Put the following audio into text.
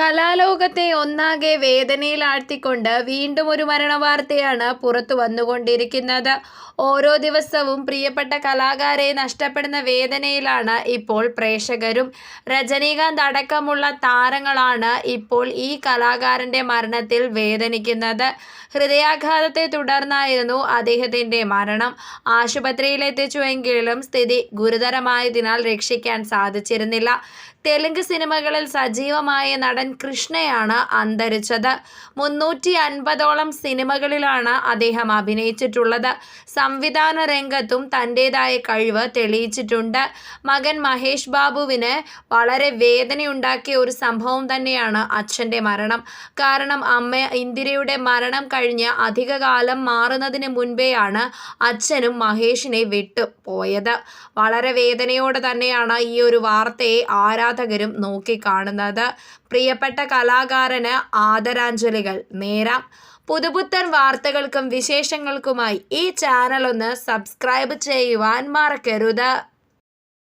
കലാലോകത്തെ ഒന്നാകെ വേദനയിലാഴ്ത്തിക്കൊണ്ട് വീണ്ടും ഒരു മരണവാർത്തയാണ് പുറത്തു വന്നുകൊണ്ടിരിക്കുന്നത്. ഓരോ ദിവസവും പ്രിയപ്പെട്ട കലാകാരെ നഷ്ടപ്പെടുന്ന വേദനയിലാണ് ഇപ്പോൾ പ്രേക്ഷകരും. രജനീകാന്ത് അടക്കമുള്ള താരങ്ങളാണ് ഇപ്പോൾ ഈ കലാകാരന്റെ മരണത്തിൽ വേദനിക്കുന്നത്. ഹൃദയാഘാതത്തെ തുടർന്നായിരുന്നു അദ്ദേഹത്തിന്റെ മരണം. ആശുപത്രിയിലെത്തിച്ചുവെങ്കിലും സ്ഥിതി ഗുരുതരമായതിനാൽ രക്ഷിക്കാൻ സാധിച്ചിരുന്നില്ല. തെലുങ്ക് സിനിമകളിൽ സജീവമായ നടൻ കൃഷ്ണയാണ് അന്തരിച്ചത്. മുന്നൂറ്റി അൻപതോളം സിനിമകളിലാണ് അദ്ദേഹം അഭിനയിച്ചിട്ടുള്ളത്. സംവിധാന രംഗത്തും തന്റെതായ കഴിവ് തെളിയിച്ചിട്ടുണ്ട്. മകൻ മഹേഷ് ബാബുവിന് വളരെ വേദനയുണ്ടാക്കിയ ഒരു സംഭവം തന്നെയാണ് അച്ഛന്റെ മരണം. കാരണം അമ്മ ഇന്ദിരയുടെ മരണം കഴിഞ്ഞ് അധികകാലം മാറുന്നതിന് മുൻപേയാണ് അച്ഛനും മഹേഷിനെ വിട്ടു പോയത്. വളരെ വേദനയോടെ തന്നെയാണ് ഈ ഒരു വാർത്തയെ ആരാധകരും നോക്കിക്കാണുന്നത്. പ്രിയപ്പെട്ട കലാകാരന് ആദരാഞ്ജലികൾ. നേരാം. പുതുപുത്തൻ വാർത്തകൾക്കും വിശേഷങ്ങൾക്കുമായി ഈ ചാനൽ ഒന്ന് സബ്സ്ക്രൈബ് ചെയ്യുവാൻ മറക്കരുത്.